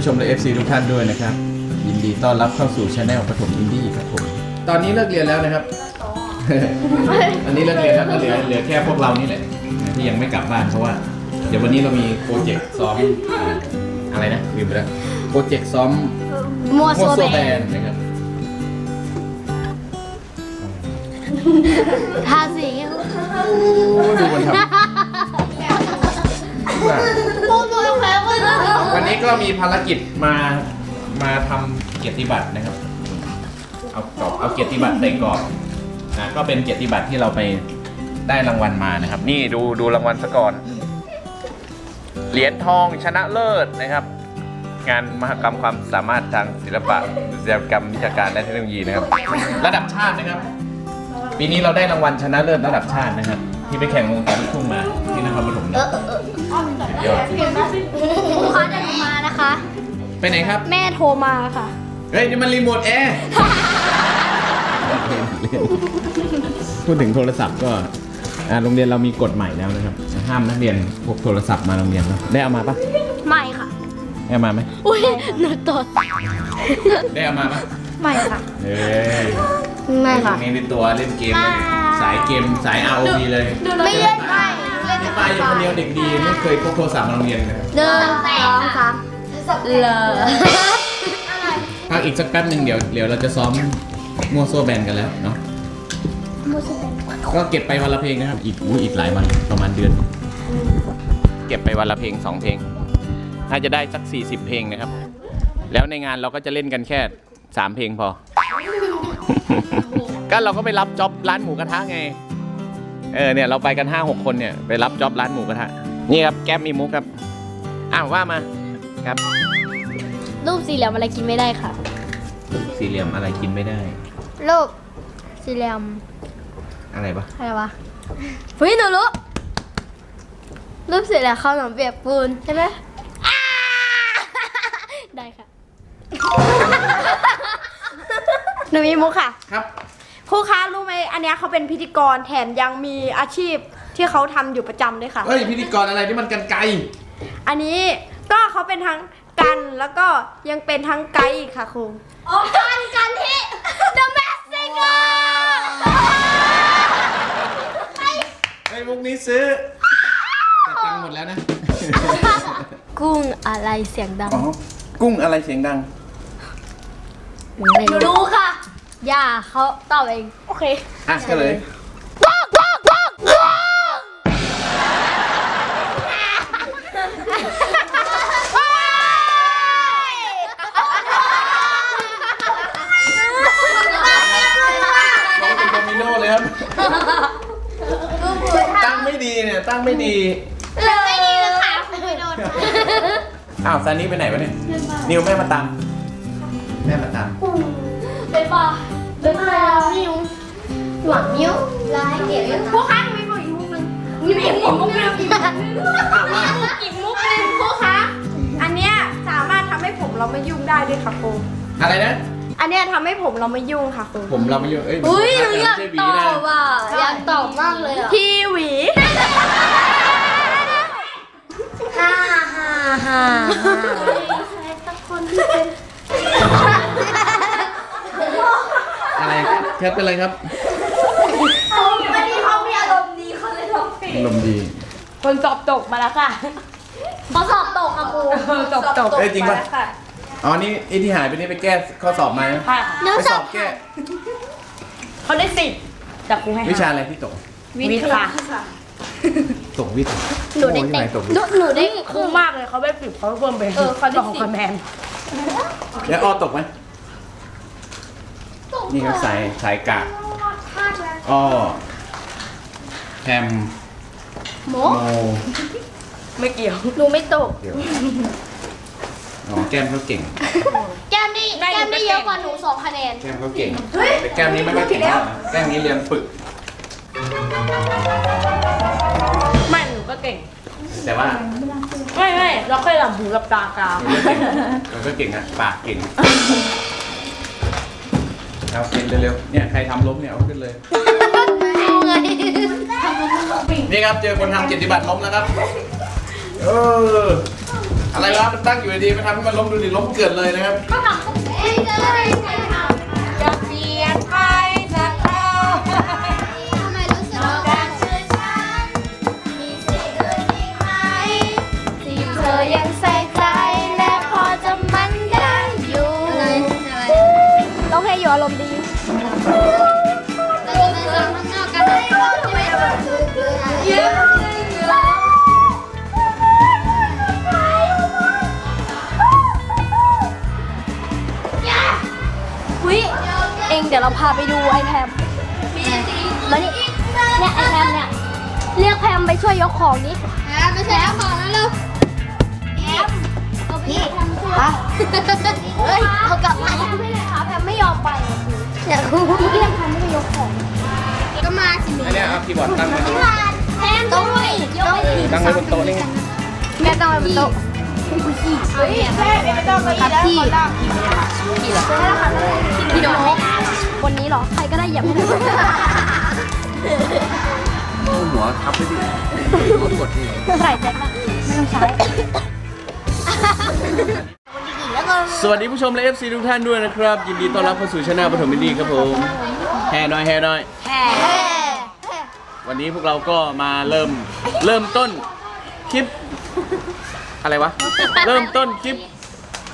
สวัสดีผู้ชมและ FC ทุกท่านด้วยนะครับ ยินดีต้อนรับเข้าสู่ช anel ปฐมอินดี้ครับผม ตอนนี้เลิกเรียนแล้วนะครับ อันนี้เลิกเรียนแล้วก็เหลือเหลือแค่พวกเรานี่แหละที่ยังไม่กลับบ้านเพราะว่า เดี๋ยววันนี้เรามีโปรเจกต์ซ้อมอ่าอะไรนะลืมไปแล้วโปรเจกต์ซ้อมมัวมั่วโซโซแบแบนนนะครับทาสี โอ้ดูมันทำ ว่าโอ้โหแพ้ไปแล้ววันนี้ก็มีภารกิจมามาทำเกียรติบัตรนะครับ เอากรอบเอาเกียรติบัตรใส่กรอบนะก็เป็นเกียรติบัตรที่เราไปได้รางวัลมานะครับ นี่ดูดูรางวัลซะก่อน เหรียญทองชนะเลิศนะครับ งานมหกรรมความสามารถทางศิลปะศิลปกรรมวิชาการและเทคโนโลยีนะครับ ระดับชาตินะครับ ปีนี้เราได้รางวัลชนะเลิศระดับชาตินะครับ ที่ไปแข่งวงการลูกทุ่งมาที่นครปฐมนะยอ ดลูกค้าจะมานะคะ ไปไหนครับ แม่โทรมาค่ะ เฮ้ย นี่มันรีโมทแอร์พูดถึงโทรศัพท์ก็อ่าโรงเรียนเรามีกฎใหม่แล้วนะครับ ห้ามนักเรียนพกโทรศัพท์มาโรงเรียนนะได้เอามาปะไม่ค่ะ ได้เอามาไหมอุ้ยหนูตดได้เอามาปะไม่ค่ะเฮ้ยไม่ค่ะนี่เป็นตัวเล่นเกม สายเกมสาย ROV เลย ไม่เล่นไม่ ป้าอยู่คนเดียวเด็กดีไม่เคยพกโทรศัพท์มาโรงเรียนเลยครับหนึ่งสองสามเลยพักอีกสักแป๊บหนึ่งเดี๋ยวเดี๋ยวเราจะซ้อมมัวโซแบนกันแล้วเนาะก็เก็บไปวันละเพลงนะครับ อีกอู้อีกหลายวันประมาณเดือน เก็บไปวันละเพลงสองเพลงน่าจะได้สัก 40 เพลงนะครับ แล้วในงานเราก็จะเล่นกันแค่ 3 เพลงพอ ก็เราก็ไปรับจ็อบร้านหมูกระทะไง เออเนี่ยเราไปกัน5 6คนเนี่ยไปรับจ็อบร้านหมูกระทะนี่ครับแก้มมีมุกครับอ้าวว่ามาครับ รูปสี่เหลี่ยมอะไรกินไม่ได้ค่ะ สี่เหลี่ยมอะไรกินไม่ได้ รูปสี่เหลี่ยมอะไรปะอะไรวะเฮ้ยหนูรู้รูปสี่เหลี่ยมข้าวหนมเปียกปูนใช่ไหมอ่าได้ค่ะ หนูมีมุกค่ะ ครับ ครูคะรู้ไหมอันเนี้ยเขาเป็นพิธีกรแถมยังมีอาชีพที่เขาทำอยู่ประจำด้วยค่ะ เฮ้ยพิธีกรอะไรที่มันกันไกลอันนี้ก็เขาเป็นทั้งกันแล้วก็ยังเป็นทั้งไกด์อีกค่ะครู โอ้กันกันที่ The Mexico ไอ้มุกนี้ซื้อแต่ตังค์หมดแล้วนะกุ้งอะไรเสียงดังอ๋อกุ้งอะไรเสียงดัง หนูรู้ค่ะ อย่าเขาตอบเองโอเคอะก็เลยน้องเป็นโดมิโนเลยครับ ตั้งไม่ดีเนี่ย ตั้งไม่ดีเลยไม่ดีเลยค่ะไม่โดนอ้าวซานี่ไปไหนวะเนี่ย นิวแม่มาตาม แม่มาตาม เป็นป่ะเป็นป่ะนิ้วหวังนิ้วลายเก็บครูคะหนูมีมุกอีกมุกหนึงมีอีกมุกหนึงอ้าวว่าอีกมุกหนึงครูคะอันเนี้ยสามารถทำให้ผมเราไม่ยุ่งได้ด้วยค่ะครูอะไรนะ อันเนี้ยทำให้ผมเราไม่ยุ่งค่ะครูผมเราไม่เยอะเอ้ยอุ้ยหมันูนอยากไม่ใช่หวีตอนะบอะอยากตอบมากเลยอะทีหวี ฮ่าฮ่าฮ่าอะไร แคทเป็นอะไรครับวันนี้เขามีอารมณ์ดีเขาเลยร้องเพลงลมณ์ดีคนสอบตกมาแล้วค่ะ เขาสอบตกค่ะครูสอบตก เอ้ยจริงปะมาแล้วค่ะอ๋อนี่ไอ้ที่หายไปนี่ไปแก้ข้อสอบมานะค่ะหนูไปสสออบบแก้เขาได้สิบจากครูให้วิชาอะไรที่ตกวิทย์ค่ะตกวิทย์หนูได้โอ้ยเต็ทำมไมตกวิหทนูย์หนูได้ครูมากเลยเขาได้สิบเขาเพิ่มไปเออเขาได้สองสิบ คะแนนแล้วอ้อตกไหม นี่ครับสายสายกากอ้อแฮมโมโมไม่เกี่ยว หนูไม่ตก เดี๋ยวอ๋อแก้มเขาเก่ง แก้มนี่แก้มนี่เยอะกว่าหนูสองคะแนน แก้มเขาเก่ง แต่แก้มนี้ไม่ค่อยเก่งเท่าไหร่นะแก้มนี้เรียนฝึก ไม่หนูก็เก่ง แต่ว่าไม่ไม่เราเคยหลับหูกับตากาว เราก็เก่งอะปากเก่ง เอากินเร็วๆเนี่ยใครทำล้มเนี่ยเอาขึ้นเลยเอาไงนี่ครับเจอคนทำเกียรติบัตรล้มแล้วครับ เออ อะไรวะมันตั้งอยู่ดีๆมันทำให้มันล้มดูดิล้มเกิดเลยนะครับเขาทำปุ๊บเอ๊ะจะได้ ยวเราพาไปดูไอแพมมีสีมานี่เนี่ยไอแพมเนี่ยเรียกแพมไปช่วยยกของนี้นะไม่ใช่แล้วของแล้วลูกแอมเอาไปทำตัวปะเฮ้ยเขากลับมาไม่เลยค่ะแพมไม่ยอมไปเนี่ยคือเมื่อกี้แพมไม่ไปยกของก็มาสิอันเนี้ยเอาคีย์บอร์ดตั้งไว้แอมต้องไปยกไปตั้งไว้บนโต๊ะนี่ไงแม่ต้องไปบนโต๊ะเฮ้ยแม่ไม่ต้องไปครับพี่พี่เหรอพี่โดน บนนี้เหรอ ใครก็ได้เหยียบให้ได้เอาหัวทับไปดิกดกดดิใส่แจ็คนะไม่ต้องใช้ สวัสดีผู้ชมและ FC ทุกท่านด้วยนะครับ ยินดีต้อนรับเข้าสู่ช anel ปฐมมินดีครับผมแห่หน่อยแห่หน่อย แห่วันนี้พวกเราก็มาเริ่มเริ่มต้นคลิป อะไรวะ เริ่มต้นคลิป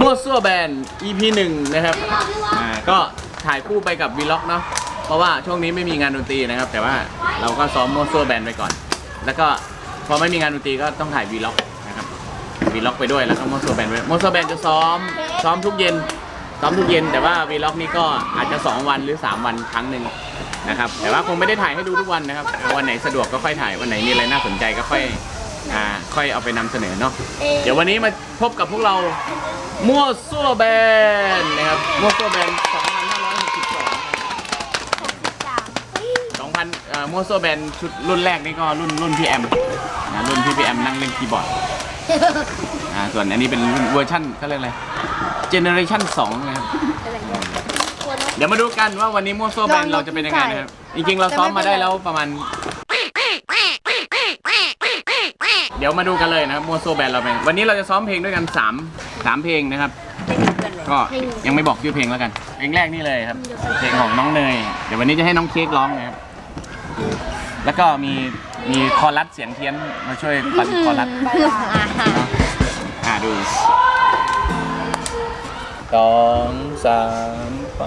มั่วซั่วแบน EP หนึ่งนะครับอ่าก็ ถ่ายคู่ไปกับวีล็อกเนาะเพราะว่าช่วงนี้ไม่มีงานดนตรีนะครับ แต่ว่าเราก็ซ้อมมั่วซั่วแบนไปก่อน แล้วก็พอไม่มีงานดนตรีก็ต้องถ่ายวีล็อกนะครับวีล็อกไปด้วยแล้วก็มั่วซั่วแบนไปมั่วซั่วแบนจะซ้อมซ้อมทุกเย็นซ้อมทุกเย็นแต่ว่าวีล็อกนี่ก็อาจจะ 2 วันหรือ 3 วันครั้งหนึ่งนะครับแต่ว่าคงไม่ได้ถ่ายให้ดูทุกวันนะครับ วันไหนสะดวกก็ค่อยถ่ายวันไหนมีอะไรน่าสนใจก็ค่อยอ่าค่อยเอาไปนำเสนอเนาะเดี๋ยววันนี้มาพบกับพวกเรามั่วซั่วแบนนะครับมั่วซั่วแบน อ่อมั่วซั่วแบนชุดรุ่นแรกนี่ก็รุ่นรุ่นพี่แอมนะรุ่นพี่พี่แอมนั่งเล่นคีย์บอร์ดอ่าส่วนอันนี้เป็นรุ่นเวอร์ชันเขาเรียกอะไรเจเนอเรชั่น2นะครับเดี๋ยวมาดูกันว่าวันนี้มั่วซั่วแบนเราจะเป็นยังไงนะครับจริงๆเราซ้อมมาได้แล้วประมาณ เดี๋ยวมาดูกันเลยนะครับมั่วซั่วแบนเราเป็นวันนี้เราจะซ้อมเพลงด้วยกัน3 3เพลงนะครับก็ยังไม่บอกชื่อเพลงแล้วกัน เพลงแรกนี่เลยครับ เพลงของน้องเนย เดี๋ยววันนี้จะให้น้องเค้กร้องนะครับ แล้วก็มีมีคอรัสเสียงเทียนมาช่วยปั่นคอรัสอ่าดูสองสามไป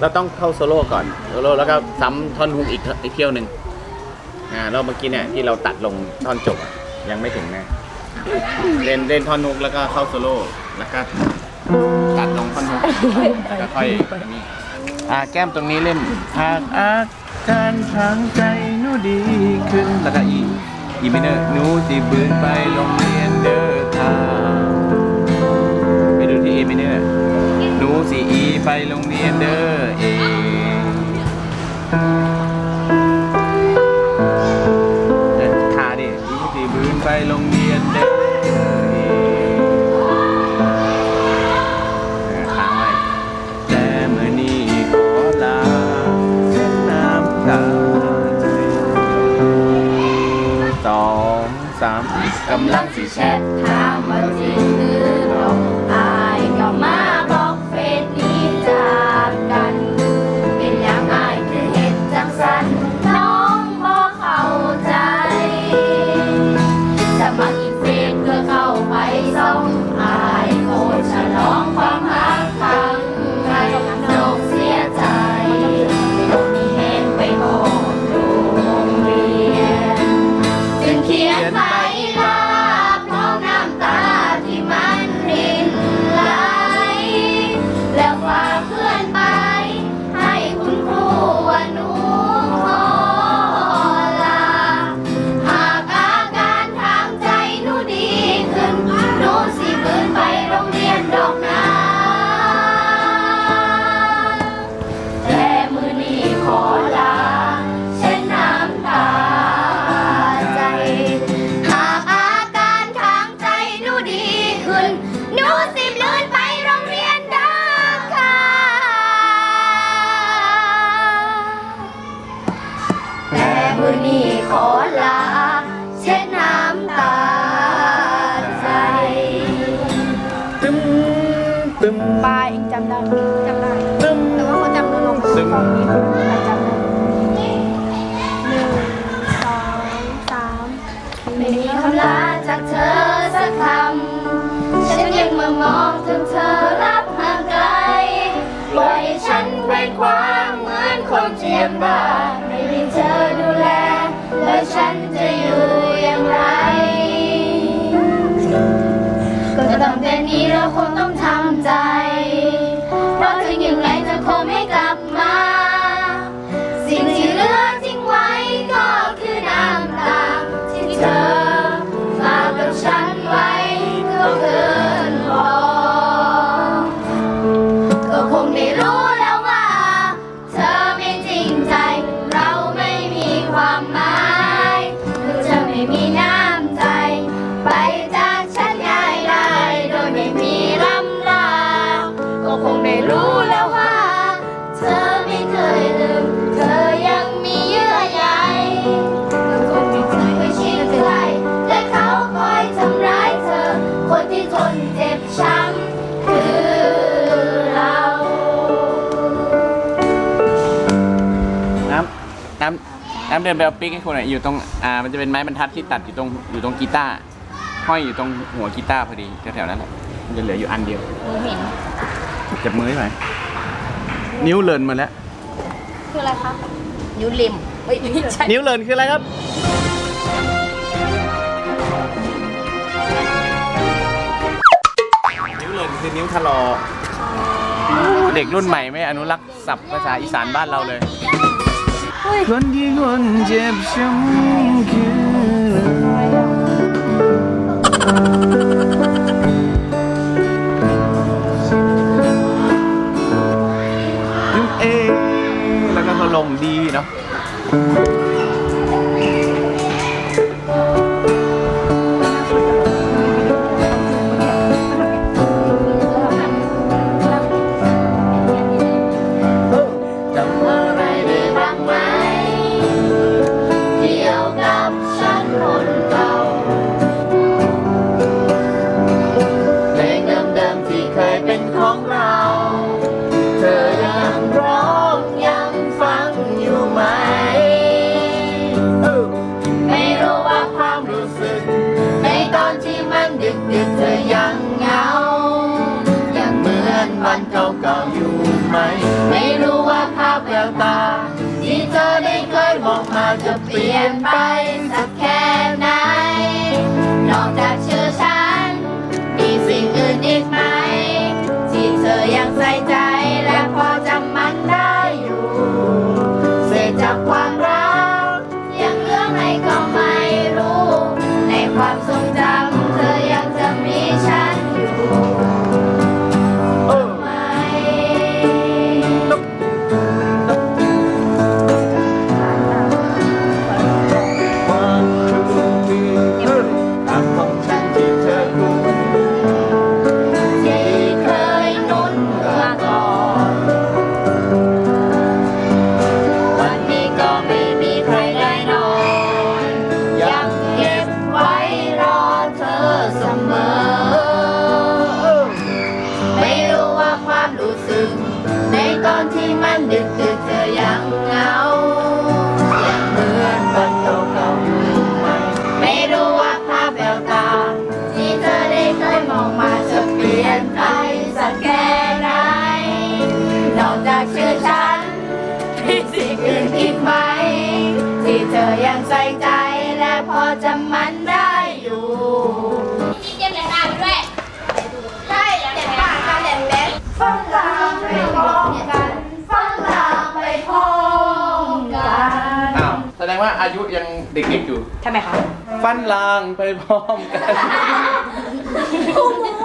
เราต้องเข้าโซโล่ก่อนโซโล่แล้วก็ซ้ำท่อนฮุกอีกอีกเที่ยวหนึ่งอ่าแล้วเมื่อกี้เนี่ยที่เราตัดลงท่อนจบอะยังไม่ถึงนะเล่นเล่นท่อนฮุกแล้วก็เข้าโซโล่แล้วก็ตัดลงท่อนฮุกแล้วค่อยอันนี้อ่าแก้มตรงนี้เล่นหากอาการทางใจหนูดีขึ้นแล้วก็อีอีมิเนอร์หนูสิบืนไปโรงเรียนเด้อค่ะไปดูที่เอมิเนอร์ รู้สิอีไปโรงเรียนเด้อเอง มือนี้ขอลา เช็ดน้ำตาใจตึมตึมปาเองจำได้จำได้ ตึมแต่ว่าเขาจำเนื้อลงตึมของนี้ใครจำได้หนึ่งสองสามไม่มีคำลาจากเธอสักคำ ฉันยังมามองถึงเธอรับห่างไกลปล่อยฉันแวนคว้างเหมือนคนเจียมบ้าน เเดินไปเอาปิ๊กให้คนหน่อยอยู่ตรงอ่ามันจะเป็นไม้บรรทัดที่ตัดอยู่ตรงอยู่ตรงกีตาร์ห้อยอยู่ตรงหัวกีตาร์พอดีแถวๆนั้นแหละมันจะเหลืออยู่อันเดียวจับมือให้หน่อยนิ้วเลินมาแล้ว คืออะไรคะนิ้วริมเฮ้ยไม่ใช่นิ้วเลินคืออะไรครับ นิ้วเลินคือนิ้วทะลอ เด็กรุ่นใหม่ไม่อนุรักษ์ศัพท์ภาษาอีสานบ้านเราเลย คนที่คนเจะเปลี่ยนไปสัก อายุยังเด็กๆอยู่ ทำไมคะ ฟันลางไปพร้อมกันคู่มือ